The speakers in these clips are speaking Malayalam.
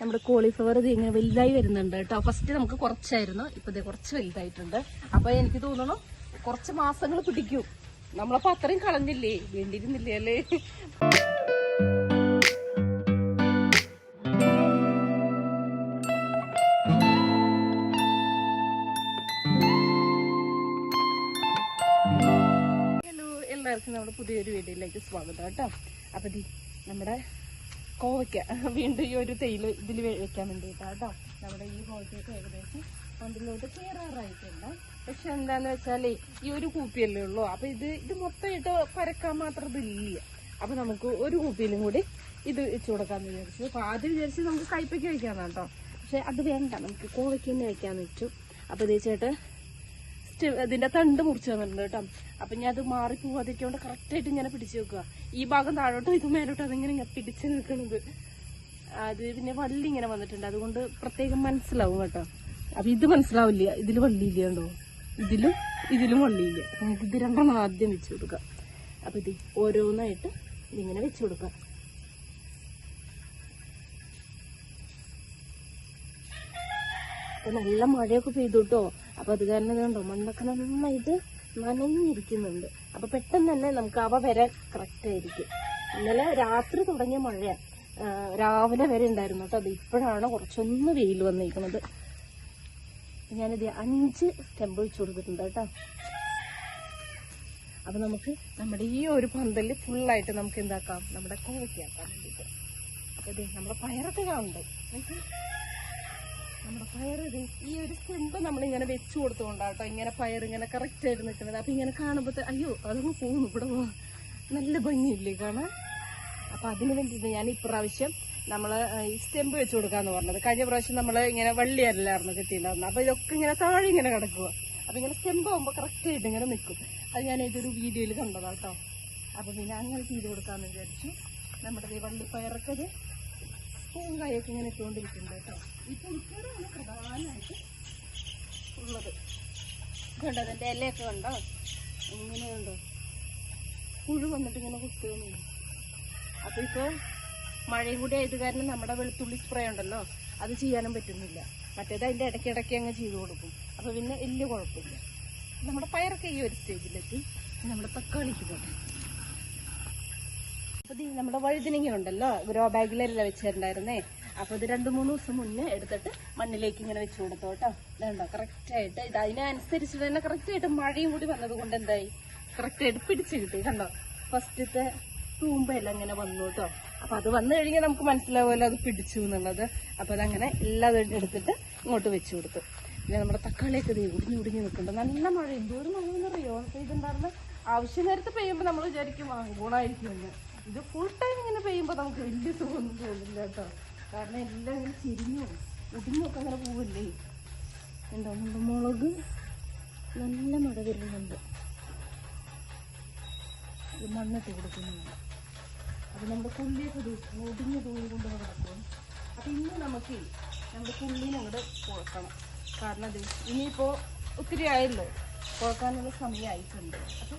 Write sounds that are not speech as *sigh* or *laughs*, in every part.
നമ്മുടെ കോളിഫ്ലവർ ഇത് ഇങ്ങനെ വലുതായി വരുന്നുണ്ട് കേട്ടോ. ഫസ്റ്റ് നമുക്ക് കുറച്ചായിരുന്നു. ഇപ്പൊ ദേ കുറച്ച് വലുതായിട്ടുണ്ട്. അപ്പൊ എനിക്ക് തോന്നണം കുറച്ച് മാസങ്ങൾ പിടിക്കും. നമ്മളപ്പോ അത്രയും കളഞ്ഞില്ലേ? വേണ്ടിയിരുന്നില്ലേ അല്ലേ? ഹലോ എല്ലാവർക്കും നമ്മുടെ പുതിയൊരു വീഡിയോയിലേക്ക് സ്വാഗതം കേട്ടോ. അപ്പൊ നമ്മുടെ കോവയ്ക്ക *laughs* വീണ്ടും ഈ ഒരു തേയില ഇതിൽ വെക്കാൻ വേണ്ടിയിട്ടാണ് കേട്ടോ നമ്മുടെ ഈ കോവയ്ക്കൊക്കെ ഏകദേശം പണ്ടിലോട്ട് കയറാറായിട്ടുണ്ട് പക്ഷെ എന്താന്ന് വെച്ചാലേ ഈ ഒരു കൂപ്പിയല്ലേ ഉള്ളൂ. അപ്പൊ ഇത് ഇത് മൊത്തമായിട്ട് പരക്കാൻ മാത്രം ഇതില്ല അപ്പൊ നമുക്ക് ഒരു കൂപ്പിയിലും കൂടി ഇത് വെച്ചു കൊടുക്കാന്ന് വിചാരിച്ചു. അപ്പൊ ആദ്യം വിചാരിച്ച് നമുക്ക് കയ്പയ്ക്ക് വെക്കാന്നാ കേട്ടോ പക്ഷെ അത് വേണ്ട. നമുക്ക് കോവയ്ക്ക് തന്നെ വെക്കാന്ന് വെച്ചു. അപ്പൊ ഇത് സ്റ്റ് ഇതിന്റെ തണ്ട് മുറിച്ചു തന്നിട്ടുണ്ട് കേട്ടോ. അപ്പൊ ഞാൻ അത് മാറി പോവാതിരിക്കൊണ്ട് കറക്റ്റ് ആയിട്ട് ഇങ്ങനെ പിടിച്ചു വെക്കുക. ഈ ഭാഗം താഴോട്ടും ഇത് മേലോട്ടും അതിങ്ങനെ ഇങ്ങനെ പിടിച്ചു നിൽക്കുന്നത് അത് പിന്നെ വള്ളി ഇങ്ങനെ വന്നിട്ടുണ്ട്. അതുകൊണ്ട് പ്രത്യേകം മനസ്സിലാവും കേട്ടോ. അപ്പൊ ഇത് മനസ്സിലാവില്ല. ഇതിൽ വള്ളിയില്ല കണ്ടോ? ഇതിലും ഇതിലും വള്ളിയില്ല. നമുക്ക് ഇത് രണ്ടെണ്ണം ആദ്യം വെച്ചു കൊടുക്കാം. അപ്പൊ ഇത് ഓരോന്നായിട്ട് ഇതിങ്ങനെ വെച്ചു കൊടുക്കാം. നല്ല മഴയൊക്കെ പെയ്തു കേട്ടോ. അപ്പൊ അത് കാരണം ഇതുണ്ടോ മണ്ണൊക്കെ നന്നായിട്ട് നനഞ്ഞിരിക്കുന്നുണ്ട്. അപ്പൊ പെട്ടെന്ന് തന്നെ നമുക്ക് അവ വരാൻ കറക്റ്റ് ആയിരിക്കും. ഇന്നലെ രാത്രി തുടങ്ങിയ മഴയാണ് രാവിലെ വരെ ഉണ്ടായിരുന്നു കേട്ടോ. അത് ഇപ്പോഴാണ് കുറച്ചൊന്ന് വെയിൽ വന്നിരിക്കുന്നത് ഞാനിത് അഞ്ച് സ്റ്റെമ്പ് വെച്ച് കൊടുത്തിട്ടുണ്ട് കേട്ടോ. അപ്പൊ നമുക്ക് നമ്മുടെ ഈ ഒരു പന്തൽ ഫുള്ളായിട്ട് നമുക്ക് എന്താക്കാം? നമ്മുടെ കോവയ്ക്കാക്കാൻ വേണ്ടിയിട്ട്. അപ്പൊ നമ്മുടെ പയറൊക്കെ കാണുന്നുണ്ട്. നമ്മുടെ പയർ ഈ ഒരു സ്റ്റെമ്പ് നമ്മളിങ്ങനെ വെച്ചു കൊടുത്തുകൊണ്ടാട്ടോ ഇങ്ങനെ പയർ ഇങ്ങനെ കറക്റ്റ് ആയിട്ട് നിൽക്കുന്നത്. അപ്പൊ ഇങ്ങനെ കാണുമ്പോ അയ്യോ അതങ്ങ് പോകുന്നു ഇവിടെ പോവാ. നല്ല ഭംഗിയില്ലേ കാണാൻ? അപ്പൊ അതിന് വേണ്ടിയിട്ട് ഞാൻ ഇപ്രാവശ്യം നമ്മൾ ഈ സ്റ്റെമ്പ് വെച്ച് കൊടുക്കാന്ന് പറഞ്ഞത്. കഴിഞ്ഞ പ്രാവശ്യം നമ്മൾ ഇങ്ങനെ വള്ളി വള്ളിയല്ലായിരുന്നു കിട്ടിയിട്ടുണ്ടായിരുന്നത്. അപ്പൊ ഇതൊക്കെ ഇങ്ങനെ താഴെ ഇങ്ങനെ കിടക്കുക അപ്പൊ ഇങ്ങനെ സ്റ്റെമ്പ് ആകുമ്പോ കറക്റ്റ് ആയിട്ട് ഇങ്ങനെ നിൽക്കും. അത് ഞാൻ ഇതൊരു വീഡിയോയിൽ കണ്ടതാട്ടോ. അപ്പൊ പിന്നെ അങ്ങനെ ചെയ്ത് കൊടുക്കാന്ന് വിചാരിച്ചു. നമ്മുടെ ഈ വള്ളിപ്പയറൊക്കെ ഇത് കൈയൊക്കെ ഇങ്ങനെ ഇട്ടുകൊണ്ടിരിക്കുന്നത് കേട്ടോ. ഈ പുൽക്കൂടാണ് പ്രധാനമായിട്ട് ഉള്ളത്. കണ്ടോ അതിന്റെ ഇലയൊക്കെ കണ്ടോ? ഇങ്ങനെ കണ്ടോ പുഴു വന്നിട്ട് ഇങ്ങനെ കുത്തുകയാണ് അപ്പൊ ഇപ്പൊ മഴയും കൂടി ആയത് കാരണം നമ്മുടെ വെളുത്തുള്ളി സ്പ്രേ ഉണ്ടല്ലോ അത് ചെയ്യാനും പറ്റുന്നില്ല. മറ്റേത് അതിന്റെ ഇടയ്ക്ക് ഇടയ്ക്ക് അങ്ങ് ചെയ്തു കൊടുക്കും. അപ്പോൾ പിന്നെ വലിയ കുഴപ്പമില്ല. നമ്മുടെ പയറൊക്കെ ഈ ഒരു സ്റ്റേജിലെത്തി നമ്മുടെ തക്കാളിക്ക് പോകണം അപ്പൊ ദേ നമ്മുടെ വഴുതിനങ്ങ ഉണ്ടല്ലോ ഗ്രോ ബാഗിലല്ല വെച്ചിട്ടുണ്ടായിരുന്നേ. അപ്പൊ ഇത് രണ്ട് മൂന്ന് ദിവസം മുന്നേ എടുത്തിട്ട് മണ്ണിലേക്ക് ഇങ്ങനെ വെച്ചു കൊടുത്തു കേട്ടോ. ഇതുണ്ടോ കറക്റ്റായിട്ട് ഇത് അതിനനുസരിച്ച് തന്നെ കറക്റ്റായിട്ട് മഴയും കൂടി വന്നത് കൊണ്ട് എന്തായി കറക്റ്റായിട്ട് പിടിച്ച് കിട്ടി കണ്ടോ? ഫസ്റ്റത്തെ തൂമ്പയെല്ലാം ഇങ്ങനെ വന്നു കേട്ടോ. അപ്പൊ അത് വന്നു കഴിഞ്ഞാൽ നമുക്ക് മനസ്സിലാവുമല്ലോ അത് പിടിച്ചു എന്നുള്ളത്. അപ്പൊ അതങ്ങനെ എല്ലാം എടുത്തിട്ട് ഇങ്ങോട്ട് വെച്ചു കൊടുത്തു. പിന്നെ നമ്മുടെ തക്കാളിയൊക്കെ ഇത് ഉടിഞ്ഞു ഉടിഞ്ഞു നിൽക്കുന്നുണ്ട്. നല്ല മഴ എന്തോരം മഴയെന്നറിയോ പെയ്തുണ്ടായിരുന്ന ആവശ്യ നേരത്ത് പെയ്യുമ്പോൾ നമ്മൾ വിചാരിക്കും ആ ഗുണമായിരിക്കും എന്ന് ഇത് ഫുൾ ടൈം ഇങ്ങനെ പെയ്യുമ്പോൾ നമുക്ക് വലിയ സുഖമൊന്നും തോന്നില്ല കേട്ടോ. കാരണം എല്ലാം ഇങ്ങനെ ചിരിഞ്ഞു ഒടിഞ്ഞൊക്കെ അങ്ങനെ പോവില്ലേ? എന്താ മുളക്? നല്ല മഴ വരുന്നുണ്ട്. ഇത് മണ്ണിട്ട് കൊടുക്കുന്നുണ്ട്. അത് നമ്മുടെ കുള്ളിയൊക്കെ ദിവസം ഒടിഞ്ഞു തോന്നി കൊണ്ട് കിടക്കും. അപ്പൊ ഇന്ന് നമുക്ക് നമ്മുടെ പുള്ളിനെ അങ്ങോട്ട് പോക്കണം കാരണം അത് ഇനിയിപ്പോ ഒത്തിരി ആയല്ലോ. കുഴക്കാനുള്ള സമയമായിട്ടുണ്ട്. അപ്പൊ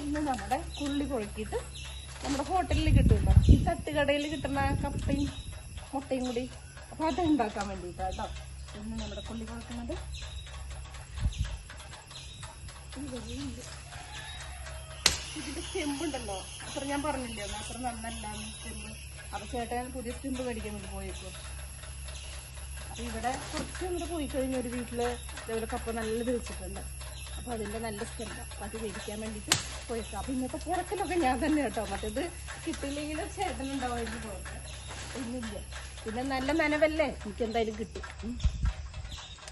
ഇന്ന് നമ്മുടെ കുള്ളി കുഴക്കിയിട്ട് നമ്മുടെ ഹോട്ടലിൽ കിട്ടുമല്ലോ ഈ തട്ടുകടയിൽ കിട്ടുന്ന കപ്പയും മുട്ടയും കൂടി. അപ്പൊ അത് ഉണ്ടാക്കാൻ വേണ്ടിട്ടാ കേട്ടോ. ഇന്ന് നമ്മുടെ കൊള്ളി കൊടുക്കുന്നത്. ഇതിന്റെ സ്റ്റെമ്പുണ്ടല്ലോ അത്ര ഞാൻ പറഞ്ഞില്ലേ? ഒന്ന് അത്ര നന്നല്ല സ്റ്റെമ്പ് അപ്പൊ ചേട്ടൻ പുതിയ സ്റ്റെമ്പ് മേടിക്കാൻ വേണ്ടി പോയേക്കും ഇവിടെ കുറച്ച് അങ്ങോട്ട് പോയി കഴിഞ്ഞ ഒരു വീട്ടിൽ ഇതേപോലെ കപ്പ നല്ല വെച്ചിട്ടുണ്ട്. അപ്പൊ അതിന്റെ നല്ല സ്ഥലം അപ്പൊ അത് മേടിക്കാൻ വേണ്ടിട്ട് പോയിട്ടോ. അപ്പൊ ഇന്നത്തെ പുറത്തിലൊക്കെ ഞാൻ തന്നെ കേട്ടോ. മറ്റേത് കിട്ടിയില്ലെങ്കിലും ചേട്ടൻ ഉണ്ടാവുമായിരുന്നു പുറത്ത് ഇന്നില്ല. പിന്നെ നല്ല നനവല്ലേ? എനിക്ക് എന്തായാലും കിട്ടി. ഉം.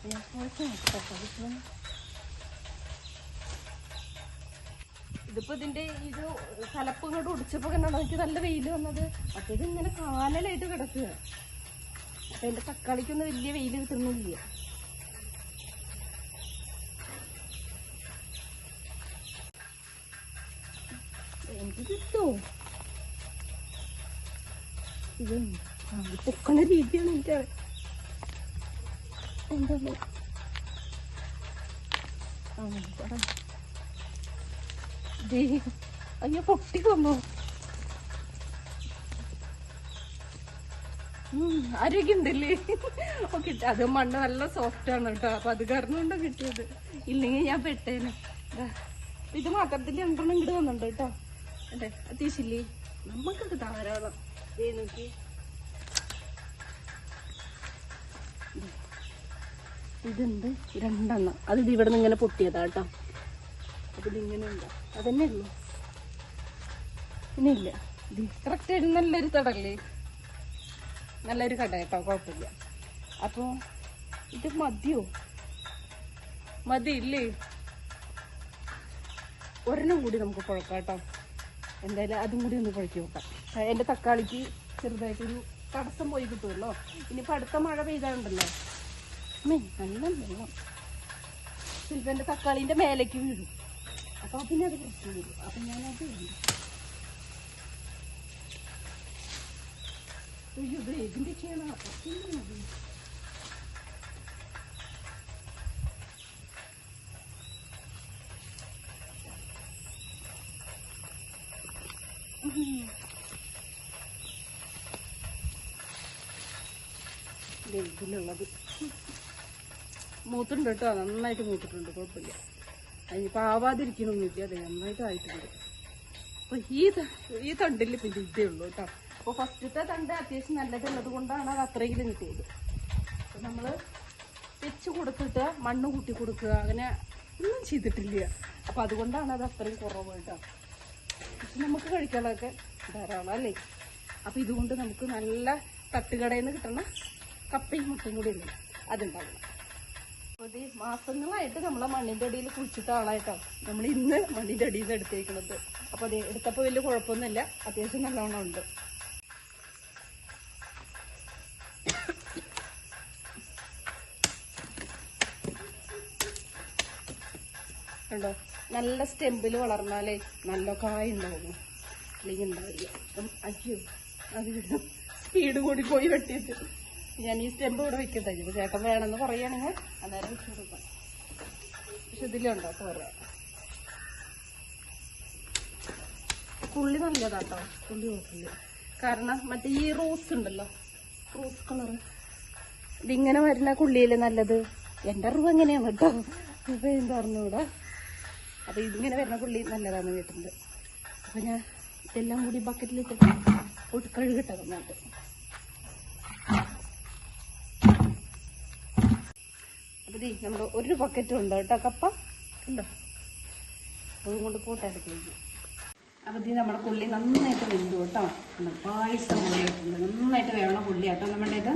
ഞാൻ പോയിട്ട് നോക്കട്ടെ കേട്ടോ. ഇതിപ്പോ ഇതിന്റെ ഇത് കലപ്പും കൂടെ ഒടിച്ചപ്പോ കണ്ടാണ്? എനിക്ക് നല്ല വെയിൽ വന്നത്. മറ്റേത് ഇങ്ങനെ കാലലായിട്ട് കിടക്കുക അപ്പൊ എന്റെ തക്കാളിക്കൊന്നും വലിയ വെയിൽ കിട്ടുന്നില്ല. എനിക്ക് കിട്ടുമോ ഇത് പൊക്കണ രീതിയാണ് എനിക്ക് എന്താ അയ്യോ പൊട്ടി വന്നു ഉം, ആരോഗ്യമുണ്ടല്ലേ? ഓക്കെ അത് മണ്ണ് നല്ല സോഫ്റ്റ് ആണ് കേട്ടോ. അപ്പൊ അത് കാരണം കൊണ്ടാ കിട്ടിയത്. ഇല്ലെങ്കിൽ ഞാൻ പെട്ടേനെ. ഇത് മാത്രത്തിൽ രണ്ടെണ്ണം ഇങ്ങോട്ട് വന്നിട്ടുണ്ട് കേട്ടോ. അതെ അത്യാവശ്യമില്ലേ നമുക്കൊക്കെ ധാരാളം. നോക്കി. ഇതുണ്ട് രണ്ടെണ്ണം. അത് ഇത് ഇവിടെ നിന്ന് ഇങ്ങനെ പൊട്ടിയതാ കേട്ടോ. അപ്പൊ ഇതിങ്ങനെ ഉണ്ടോ. അതന്നെ ഉള്ളു. ഇനിയില്ല. ഇത് കറക്റ്റ് ആയിട്ട് നല്ലൊരു തടല്ലേ? നല്ലൊരു കട കേട്ടോ കുഴപ്പമില്ല. അപ്പോൾ ഇത് മതിയോ? ഇല്ലേ ഒരെണ്ണം കൂടി നമുക്ക് കുഴക്കാം കേട്ടോ. എന്തായാലും അതും കൂടി ഒന്ന് കുഴക്കി നോക്കാം. എന്റെ തക്കാളിക്ക് ചെറുതായിട്ടൊരു തടസ്സം പോയി കിട്ടുമല്ലോ. ഇനിയിപ്പോൾ അടുത്ത മഴ പെയ്താണ്ടല്ലോ മേ നല്ല വെള്ളം. ചിലപ്പോൾ എന്റെ തക്കാളിന്റെ മേലേക്ക് വീഴും. അപ്പോൾ പിന്നെ അത് പ്രശ്നം വരും അപ്പം ഞാനത് ഇതിന്റെ അയ്യോ ഇതിലുള്ളത് മൂത്തുണ്ട് കേട്ടോ നന്നായിട്ട് മൂത്തിട്ടുണ്ട് കുഴപ്പമില്ല. അതിനിപ്പോൾ ആവാതിരിക്കണമൊന്നുമില്ല അതെ നന്നായിട്ട് ആയിട്ടുണ്ട് അപ്പൊ ഈ ഈ തണ്ടിൽ പിന്നെ ഇതേ ഉള്ളൂ കേട്ടോ. അപ്പൊ ഫസ്റ്റത്തെ തണ്ട് അത്യാവശ്യം നല്ലതുള്ളത് കൊണ്ടാണ് അത് അത്രയെങ്കിലും കിട്ടിയത്. അപ്പൊ നമ്മൾ വെച്ച് കൊടുത്തിട്ട് മണ്ണ് കൂട്ടി കൊടുക്കുക അങ്ങനെ ഒന്നും ചെയ്തിട്ടില്ല. അപ്പൊ അതുകൊണ്ടാണ് അത് അത്രയും കുറവ് കേട്ടോ. പക്ഷെ നമുക്ക് കഴിക്കാനുള്ളതൊക്കെ ധാരാളം അല്ലേ? അപ്പൊ ഇതുകൊണ്ട് നമുക്ക് നല്ല തട്ടുകടയിൽ നിന്ന് കിട്ടുന്ന കപ്പയും മുട്ടയും കൂടി ഉണ്ട്. അതുണ്ടാവും ഒരു മാസങ്ങളായിട്ട് നമ്മളെ മണ്ണിന്റെ അടിയിൽ കുഴിച്ചിട്ട ആളായിട്ടോ. നമ്മൾ ഇന്ന് മണ്ണിന്റെ അടിയിൽ നിന്ന് എടുത്തേക്കുന്നത് അപ്പോൾ അത് എടുത്തപ്പോൾ വലിയ കുഴപ്പമൊന്നുമില്ല. അത്യാവശ്യം നല്ലോണം ഉണ്ട്. കണ്ടോ? നല്ല സ്റ്റെമ്പിൽ വളർന്നാലേ നല്ല കായ ഉണ്ടാവുള്ളൂ അല്ലെങ്കിൽ ഉണ്ടാവില്ല അയ്യോ അത് സ്പീഡ് കൂടി പോയി വെട്ടിയിട്ട്. ഞാൻ ഈ സ്റ്റെമ്പ് ഇവിടെ വെക്കട്ടെ. ഇപ്പൊ ചേട്ടൻ വേണമെന്ന് പറയുകയാണെങ്കിൽ അന്നേരം വെച്ച് കൊടുക്കാം. പക്ഷെ ഇതിലുണ്ടോ? പോരാ. പുള്ളി നല്ലതാട്ടോ. പുള്ളി നോക്കില്ല കാരണം മറ്റേ ഈ റോസ് ഉണ്ടല്ലോ. റോസ് കളറ് ഇതിങ്ങനെ വരുന്ന കുള്ളിയല്ലേ നല്ലത്. എന്റെ അറിവ് എങ്ങനെയാണ് കേട്ടോ? അപ്പൊ എന്താ പറഞ്ഞൂടെ അപ്പൊ ഇതിങ്ങനെ വരുന്ന പുള്ളി നല്ലതാണ് കേട്ടിട്ടുണ്ട്. അപ്പൊ ഞാൻ ഇതെല്ലാം കൂടി ബക്കറ്റിലിട്ടിട്ട് ഒട്ടുക്കഴുകിട്ടത് നന്നായിട്ട് അപ്പൊ നമ്മൾ ഒരു പക്കറ്റും ഉണ്ട് കേട്ടോ കപ്പ. ഉണ്ടോ? അതും കൊണ്ട് പോട്ടെ അടുക്കളേക്ക് അപ്പൊ ഇത് നമ്മുടെ പുള്ളി നന്നായിട്ട് വെന്തു കേട്ടോ. പായസം നന്നായിട്ട് വേവണ പുള്ളി കേട്ടോ. നമ്മുടെ ഇത്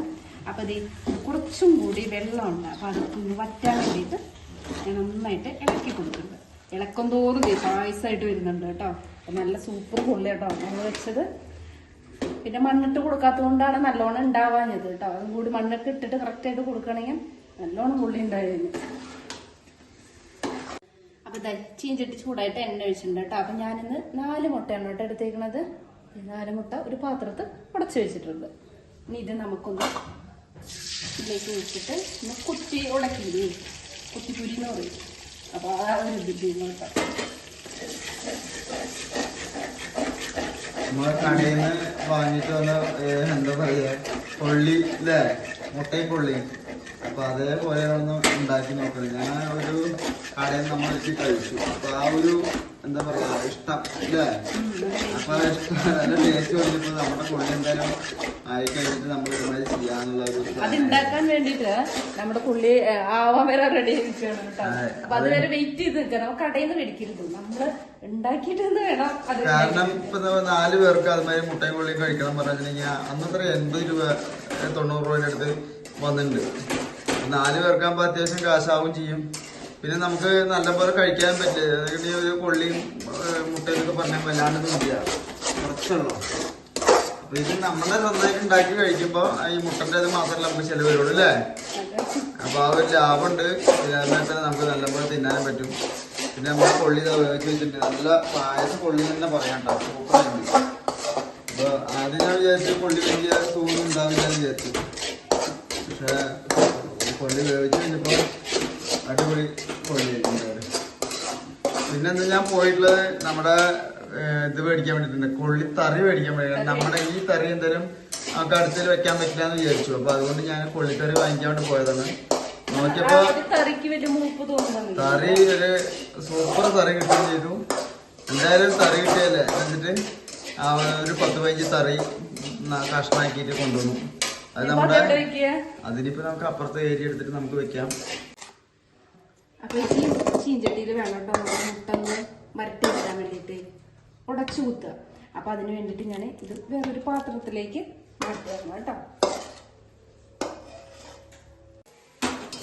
അപ്പൊ ഇത് കുറച്ചും കൂടി വെള്ളമുണ്ട് അപ്പൊ അത് വറ്റാൻ വേണ്ടിയിട്ട് നന്നായിട്ട് ഇളക്കി കൊടുക്കുന്നുണ്ട് ഇളക്കം തോറും പായസമായിട്ട് വരുന്നുണ്ട് കേട്ടോ. നല്ല സൂപ്പർ പുള്ളി കേട്ടോ. നമ്മൾ വെച്ചത് പിന്നെ മണ്ണിട്ട് കൊടുക്കാത്തത് കൊണ്ടാണ് നല്ലോണം ഉണ്ടാവാഞ്ഞത് കേട്ടോ. അതും കൂടി മണ്ണൊക്കെ ഇട്ടിട്ട് കറക്റ്റായിട്ട് കൊടുക്കണമെങ്കിൽ നല്ലോണം പുള്ളി ഉണ്ടായിരുന്നു അപ്പൊ ദാ ചീഞ്ചട്ടി ചൂടായിട്ട് എണ്ണ ഒഴിച്ചിട്ടുണ്ട് കേട്ടോ. അപ്പൊ ഞാനിന്ന് നാല് മുട്ടയാണ് കേട്ടോ എടുത്തേക്കണത്. ഈ നാല് മുട്ട ഒരു പാത്രത്ത് ഉടച്ചു വെച്ചിട്ടുണ്ട്. ഇനി ഇത് നമുക്കൊന്ന് ഇതിലേക്ക് വെച്ചിട്ട് ഒന്ന് കുത്തി ഉടക്കില്ലേ കുത്തിപ്പുരി എന്ന് പറയും. അപ്പൊ ആ ഒരു കേട്ടോ നമ്മൾ കടയിൽ നിന്ന് വാങ്ങിയിട്ട് വന്ന എന്താ പറയാ കൊള്ളി അല്ലേ മുട്ടയും കൊള്ളിയും അപ്പൊ അതേപോലെ ഒന്ന് ഉണ്ടാക്കി നോക്കണം. ഞാൻ ഒരു കടയിൽ നമ്മൾ വെച്ച് കഴിച്ചു. അപ്പൊ ആ ഒരു എന്താ പറയാ ഇഷ്ടം അല്ലേ? അപ്പൊ ആ ഇഷ്ടം നല്ല ടേസ്റ്റ് വന്നിട്ട് നമ്മുടെ കുഴി എന്തായാലും ആയി കഴിഞ്ഞിട്ട് നമ്മൾ ഇതുമായി ചെയ്യാന്നുള്ള ഒരു അത് ഉണ്ടാക്കാൻ വേണ്ടിട്ട് നമ്മുടെ പുള്ളി ആവാൻ വരെ റെഡി കേട്ടോ. അപ്പൊ അതുവരെ വെയിറ്റ് ചെയ്ത് നിൽക്കണം. കടയിൽ നിന്ന് മേടിക്കരുത്. നമ്മൾ ഉണ്ടാക്കിയിട്ട് വേണം കാരണം ഇപ്പൊ നാല് പേർക്ക് അതുമാതിരി മുട്ടയും കൊള്ളിയും കഴിക്കണം പറഞ്ഞിട്ടുണ്ടെങ്കിൽ അന്നത്ര എൺപത് രൂപ തൊണ്ണൂറ് രൂപയുടെ അടുത്ത് വന്നിട്ടുണ്ട്. നാല് പേർക്കാകുമ്പോൾ അത്യാവശ്യം കാശാവും ചെയ്യും. പിന്നെ നമുക്ക് നല്ലപോലെ കഴിക്കാൻ പറ്റില്ല. അതായത് ഒരു കൊള്ളിയും മുട്ടയൊക്കെ മുട്ടയും ഒക്കെ പറഞ്ഞാൽ വല്ലാണ്ട് ഇല്ല. കുറച്ചുള്ളൂ. അപ്പൊ ഇത് നമ്മളെ നന്നായിട്ട് ഉണ്ടാക്കി കഴിക്കുമ്പോ ഈ മുട്ടന്റെ ഇത് മാത്രമല്ല നമുക്ക് ചെലവരുള്ളൂ അല്ലേ? അപ്പൊ ആ ഒരു ലാഭമുണ്ട്. തന്നെ നമുക്ക് നല്ലപോലെ തിന്നാനും പറ്റും. പിന്നെ നമ്മൾ കൊള്ളി വേവിച്ച് വെച്ചിട്ടുണ്ട്. നല്ല പായസ കൊള്ളി തന്നെ പറയാം കേട്ടോ സൂപ്പറായിട്ട് അപ്പൊ ആദ്യം ഞാൻ വിചാരിച്ചു കൊള്ളി വലിയ സൂന്നും ഉണ്ടാവില്ല വിചാരിച്ചു. പക്ഷെ കൊള്ളി വേവിച്ച് കഴിഞ്ഞപ്പോൾ അടിപൊളി കൊല്ലി ആയിട്ടുണ്ട് പിന്നെ എന്താ ഞാൻ പോയിട്ടുള്ളത് നമ്മുടെ ഇത് മേടിക്കാൻ വേണ്ടിയിട്ടുണ്ട്. കൊള്ളി തറി മേടിക്കാൻ വേണ്ടി. നമ്മുടെ ഈ തറി എന്തായാലും നമുക്ക് അടുത്തിൽ വെക്കാൻ പറ്റില്ല എന്ന് വിചാരിച്ചു. അപ്പൊ അതുകൊണ്ട് ഞാൻ കൊള്ളിക്കറി വാങ്ങിക്കാൻ വേണ്ടി പോയതാണ്. നോക്കിയപ്പോ തറി ഒരു സൂപ്പർ തറി കിട്ടുകയും ചെയ്തു. എന്തായാലും തറി കിട്ടിയല്ലേ എന്നിട്ട് ഒരു പത്ത് പതിനഞ്ച് തറി കഷ്ണാക്കിയിട്ട് കൊണ്ടുവന്നു. അത് നമ്മുടെ അതിനിപ്പോ നമുക്ക് അപ്പുറത്തെ ഏരിയ എടുത്തിട്ട് നമുക്ക് വെക്കാം. അപ്പൊ ഈ ചീഞ്ചട്ടിയിൽ വേണം കേട്ടോ നമ്മുടെ മുട്ട ഒന്ന് വരട്ടി വെക്കാൻ വേണ്ടിയിട്ട് ഉടച്ചു കുത്തുക അപ്പൊ അതിന് വേണ്ടിയിട്ട് ഞാൻ ഇത് വേറൊരു പാത്രത്തിലേക്ക് മാറ്റി തരണം കേട്ടോ.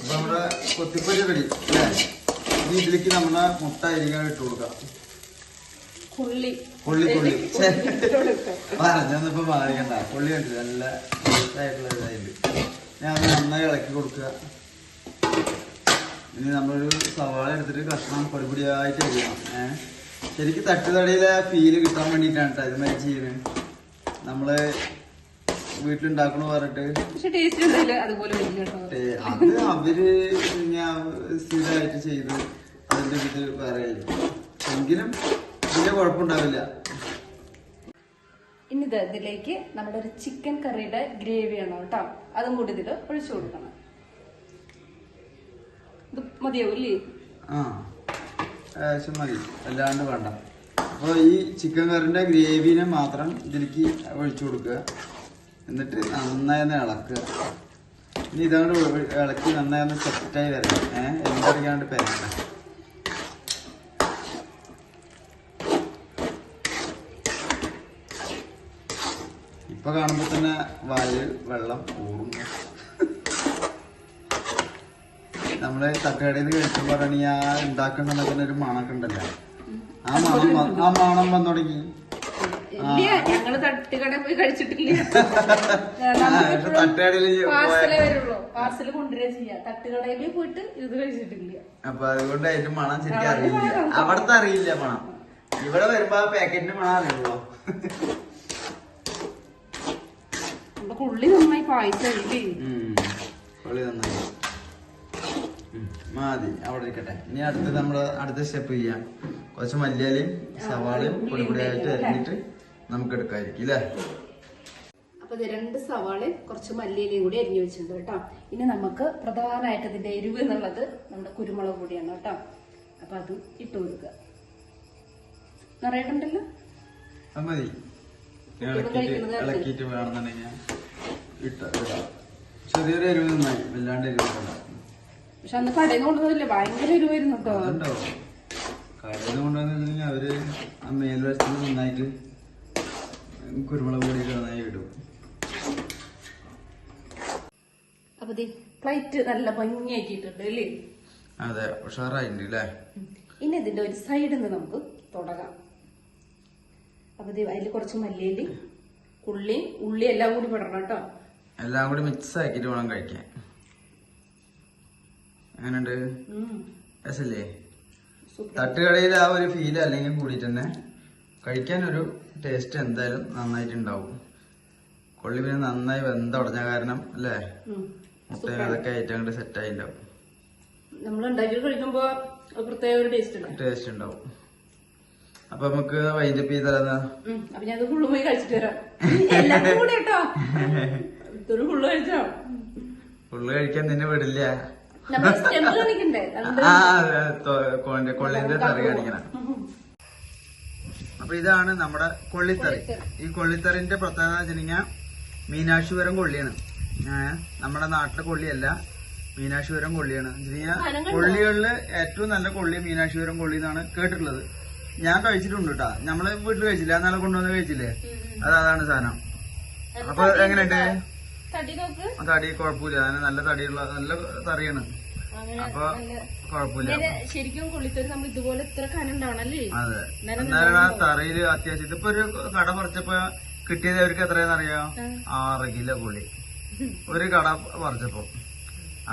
നമ്മുടെ കൊത്തിപ്പൊരി റെഡി ഇതിലേക്ക് നമ്മുടെ മുട്ട അരിക്കാൻ ഇട്ട് കൊടുക്കാം. കൊള്ളി. കൊള്ളി കൊള്ളി പറഞ്ഞപ്പോ മാറിക്കണ്ട. കൊള്ളി കണ്ടില്ല നല്ല ഇതായിട്ടുള്ള ഇതായിട്ട് ഞാൻ അത് നന്നായി ഇളക്കി കൊടുക്കുക. ഇനി നമ്മളൊരു സവാള എടുത്തിട്ട് കഷ്ണം പൊടിപൊടിയായിട്ട് അരിയണം. ഏഹ് ശരിക്കും തട്ടുതടിയിലെ ഫീൽ കിട്ടാൻ വേണ്ടിയിട്ടാണ് കേട്ടോ ഇതുമാതിരി ചെയ്യുന്നത് നമ്മൾ വീട്ടിലുണ്ടാക്കണ പറഞ്ഞിട്ട് അത് അവർ ഞാൻ സ്ഥിരമായിട്ട് ചെയ്ത് അതിന്റെ ഇത് വേറെ എങ്കിലും വലിയ കുഴപ്പമുണ്ടാവില്ല. ഇനി ഇതിലേക്ക് നമ്മുടെ ഒരു ചിക്കൻ കറിയുടെ ഗ്രേവി ആണോ കേട്ടോ. അതും കൂടി ഇതിൽ ഒഴിച്ചു കൊടുക്കണം. ഇത് മതിയാവൂല്ലേ ആ ഏകദേശം മതി. അല്ലാണ്ട് വേണ്ട. അപ്പോൾ ഈ ചിക്കൻ കറിന്റെ ഗ്രേവിനെ മാത്രം ഇതിലേക്ക് ഒഴിച്ചു കൊടുക്കുക. എന്നിട്ട് നന്നായി ഒന്ന് ഇളക്കുക. ഇനി ഇതുകൊണ്ട് ഇളക്കി നന്നായി ഒന്ന് സെറ്റായി വരണം. ഏഹ് എന്തറിയാണ്ട് പെരണ്ട ഇപ്പൊ കാണുമ്പോ തന്നെ വായു വെള്ളം ഊറും. നമ്മൾ തട്ടുകടയിൽ കഴിച്ചു പറയണ ആ ഉണ്ടാക്കുന്ന തന്നെ ഒരു മണൊക്കെ ഉണ്ടല്ലോ? ആ മണം ആ മണം വന്നു തുടങ്ങി. ഇല്ല ഞങ്ങൾ തട്ടുകട പോയി കഴിച്ചിട്ടില്ല. പാർസലേ വരുള്ളൂ കൊണ്ടുവരിക ചെയ്യാ. പോയിട്ട് ഇത് കഴിച്ചിട്ടില്ല. അപ്പൊ അതുകൊണ്ട് അതിന്റെ മണം ശരിക്കും അറിയില്ല. അവിടത്തെ അറിയില്ല മണം. ഇവിടെ വരുമ്പോ ആ പാക്കറ്റിന്റെ മണം അറിയുള്ളൂ. നമ്മുടെ ഉള്ളി നന്നായി ഉം. മതി അവിടെ ഇരിക്കട്ടെ. ഇനി അടുത്ത് നമ്മൾ അടുത്ത സ്റ്റെപ്പ് ചെയ്യാം. കുറച്ച് മല്ലിയാലയും സവാളയും പൊടിപൊടിയായിട്ട് അരിഞ്ഞിട്ട് നമുക്ക് എടുക്കാതിരിക്കും അല്ലേ അപ്പൊ ഇത് രണ്ട് സവാളയും കുറച്ച് മല്ലിയിലയും കൂടി അരിഞ്ഞു വെച്ചിട്ടുണ്ട് കേട്ടോ. ഇനി നമുക്ക് പ്രധാനമായിട്ട് ഇതിന്റെ എരിവ് എന്നുള്ളത് നമ്മുടെ കുരുമുളക് കൂടിയാണ് കേട്ടോ. അപ്പൊ അത് ഇട്ട് കൊടുക്കുക. നിറയണ്ടല്ലോ ഇട്ട ഇടാം. ചെറിയൊരു എരിവ് നന്നായി വല്ലാണ്ട് എരിവ് പക്ഷെ അന്ന് കടയിൽ നിന്ന് കൊണ്ടുവന്നില്ല? ഭയങ്കര എരിവായിരുന്നു കേട്ടോ. അതുണ്ടാവും കടയിൽ നിന്ന് കൊണ്ടുവന്നിട്ടുണ്ടെങ്കിൽ അവർ ആ മേൽവശത്ത് നന്നായിട്ട് കുരുമുളക് പൊടിയൊക്കെ നന്നായി ഇടും. അപ്പൊ ദേ പ്ലേറ്റ് നല്ല ഭംഗിയാക്കിയിട്ടുണ്ട് അല്ലേ? അതെ ഉഷാറായിട്ടുണ്ട് അല്ലേ ഇനി ഇതിന്റെ ഒരു സൈഡിൽ നിന്ന് നമുക്ക് തുടങ്ങാം. അപ്പൊ അതിൽ കുറച്ച് മല്ലിയിൽ ഉള്ളി ഉള്ളി എല്ലാം കൂടി പെടണം കേട്ടോ. എല്ലാം കൂടി മിക്സ് ആക്കിയിട്ട് വേണം കഴിക്കാൻ. അങ്ങനെയുണ്ട്. രസല്ലേ? തട്ടുകടയിൽ ആ ഒരു ഫീൽ അല്ലെങ്കിൽ കൂടിയിട്ട് തന്നെ കഴിക്കാൻ ഒരു ടേസ്റ്റ് എന്തായാലും നന്നായിട്ടുണ്ടാവും. കൊള്ളി പിന്നെ നന്നായി വെന്തടഞ്ഞ കാരണം അല്ലേ? മുട്ട മുട്ടയും അതൊക്കെ ആയിട്ട് അങ്ങോട്ട് സെറ്റ് ആയിട്ടുണ്ടാവും നമ്മൾ ഉണ്ടാക്കി കഴിക്കുമ്പോ ഒരു പ്രത്യേക ഒരു ടേസ്റ്റ് ഉണ്ട് ടേസ്റ്റ് ഉണ്ടാവും. അപ്പൊ നമുക്ക് വൈൻഡപ്പ് ചെയ്താലെന്നാ. അപ്പൊ ഞാൻ ഇത് ഫുള്ള് പോയി കഴിച്ചിട്ട് വരാം. എല്ലാം കൂടെ കേട്ടോ *laughs* ഫുള്ള് കഴിക്കാൻ നിന്നെ വിടില്ല. കൊള്ളിന്റെ- തറി കാണിക്കണം. അപ്പൊ ഇതാണ് നമ്മുടെ കൊള്ളിത്തറി. ഈ കൊള്ളിത്തറിന്റെ പ്രത്യേകത വെച്ചിട്ടുണ്ടെങ്കിൽ മീനാക്ഷിപുരം കൊള്ളിയാണ്. നമ്മുടെ നാട്ടിലെ കൊള്ളിയല്ല. മീനാക്ഷിപുരം കൊള്ളിയാണ്. കൊള്ളികളിൽ ഏറ്റവും നല്ല കൊള്ളി മീനാക്ഷിപുരം കൊള്ളി എന്നാണ് കേട്ടിട്ടുള്ളത്. ഞാൻ കഴിച്ചിട്ടുണ്ട് കേട്ടാ നമ്മൾ വീട്ടിൽ കഴിച്ചില്ല? എന്നാലും കൊണ്ടുവന്ന് കഴിച്ചില്ലേ? അത് അതാണ് സാധനം. അപ്പൊ എങ്ങനെയുണ്ട്? തടി കുഴപ്പമില്ല. അതിന് നല്ല തടിയുള്ള നല്ല തറിയാണ്. അപ്പൊ കുഴപ്പമില്ല. ശരിക്കും കുളിത്തൊരു നമ്മൾ ഇതുപോലെ ഇത്ര കനം ഉണ്ടാവണല്ലേ അതെ. എന്നാലും ആ തറയിൽ അത്യാവശ്യം ഇതിപ്പോ ഒരു കട പറിച്ചപ്പോ കിട്ടിയത് അവർക്ക് എത്രയാന്ന് അറിയാം ആറ് കിലോ പുളി. ഒരു കട പറിച്ചപ്പോ.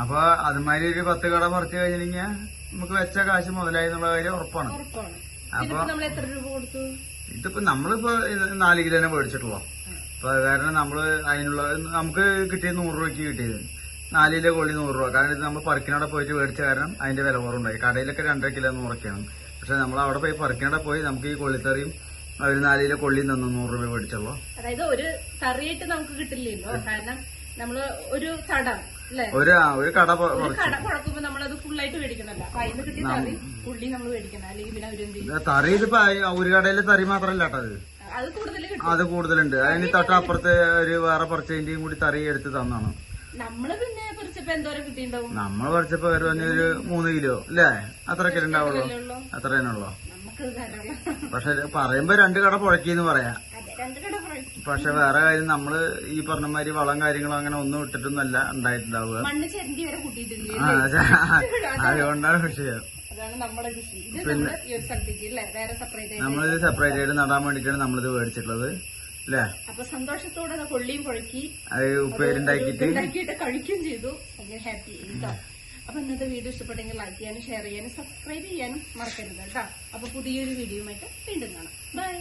അപ്പൊ അതുമാതിരി ഒരു പത്ത് കട പറിച്ചു കഴിഞ്ഞിട്ടുണ്ടെങ്കിൽ നമുക്ക് വെച്ച കാശ് മുതലായി എന്നുള്ള കാര്യം ഉറപ്പാണ്. അപ്പൊ ഇതിപ്പോ നമ്മളിപ്പോ നാല് കിലോനെ മേടിച്ചിട്ടുള്ളൂ. അപ്പൊ അത് കാരണം നമ്മൾ അതിനുള്ള നമുക്ക് കിട്ടിയത് നൂറ് രൂപയ്ക്ക് കിട്ടിയത്. നാലിലെ കിലോ കൊള്ളി നൂറ് രൂപ. കാരണം ഇത് നമ്മൾ പറിക്കിനവിടെ പോയിട്ട് മേടിച്ച കാരണം അതിന്റെ വില കുറവുണ്ടായി. കടയിലൊക്കെ രണ്ടര കിലോ നൂറൊക്കെയാണ്. പക്ഷെ നമ്മൾ അവിടെ പോയി പറിക്കിനവിടെ പോയി നമുക്ക് ഈ കൊള്ളിത്തറിയും ഒരു നാല് കിലോ കൊള്ളി തന്നു നൂറ് രൂപ മേടിച്ചുള്ളൂ. അതായത് ഒരു കറിയായിട്ട് നമുക്ക് കിട്ടില്ലല്ലോ. കാരണം നമ്മൾ ഒരു കടം ഒരു ഒരു കട കട കുഴക്കുമ്പോ നമ്മളത് ഫുള്ളായിട്ട് മേടിക്കണല്ലോ. അപ്പൊ അതിന് കിട്ടിയ കറി പുള്ളി നമ്മൾ മേടിക്കണം. അല്ലെങ്കിൽ പിന്നെ അവരെന്ത് തറി ഇതിപ്പോ ഒരു കടയിലെ തറി മാത്രല്ലോ കേട്ടോ അത് കൂടുതലുണ്ട്. അതിന് തൊട്ടപ്പുറത്ത് ഒരു വേറെ പറിച്ചതിന്റെയും കൂടി തറി എടുത്ത് തന്നാണ്. നമ്മൾ പിന്നെ നമ്മൾ പറിച്ചപ്പോ ഒരു ഒരു മൂന്ന് കിലോ അല്ലേ? അത്രയൊക്കെ ഉണ്ടാവുള്ളൂ. അത്ര തന്നെ ഉള്ളു. നമുക്ക് പക്ഷെ പറയുമ്പോ രണ്ട് കട പുഴക്കിന്ന് പറയാം. പക്ഷെ വേറെ കാര്യം നമ്മൾ ഈ പറഞ്ഞ മാതിരി വളം കാര്യങ്ങളും അങ്ങനെ ഒന്നും ഇട്ടിട്ടൊന്നല്ല ഉണ്ടായിട്ടുണ്ടാവുക. *laughs* അതുകൊണ്ടാണ് വിഷയം. നമ്മുടെ കൃഷി ഇത്. നമ്മൾ ഈ ഒരു സ്ഥലത്തേക്ക് അല്ലേ വേറെ സെപ്പറേറ്റ് നമ്മളിത് സെപ്പറേറ്റ് ആയിട്ട് നടാൻ വേണ്ടിയിട്ടാണ് നമ്മളിത് മേടിച്ചിട്ടുള്ളത്. അല്ലേ അപ്പൊ സന്തോഷത്തോടെ അത് കൊള്ളിയും കുഴക്കി അത് ഉപ്പേരുണ്ടാക്കിയിട്ട് ഉണ്ടാക്കിയിട്ട്. കഴിക്കുകയും ചെയ്തു. ഭയങ്കര ഹാപ്പി അപ്പൊ ഇന്നത്തെ വീഡിയോ ഇഷ്ടപ്പെട്ടെങ്കിൽ ലൈക്ക് ചെയ്യാനും ഷെയർ ചെയ്യാനും സബ്സ്ക്രൈബ് ചെയ്യാനും മറക്കരുത് കേട്ടോ അപ്പൊ പുതിയൊരു വീഡിയോയുമായിട്ട് വീണ്ടും കാണാം. ബൈ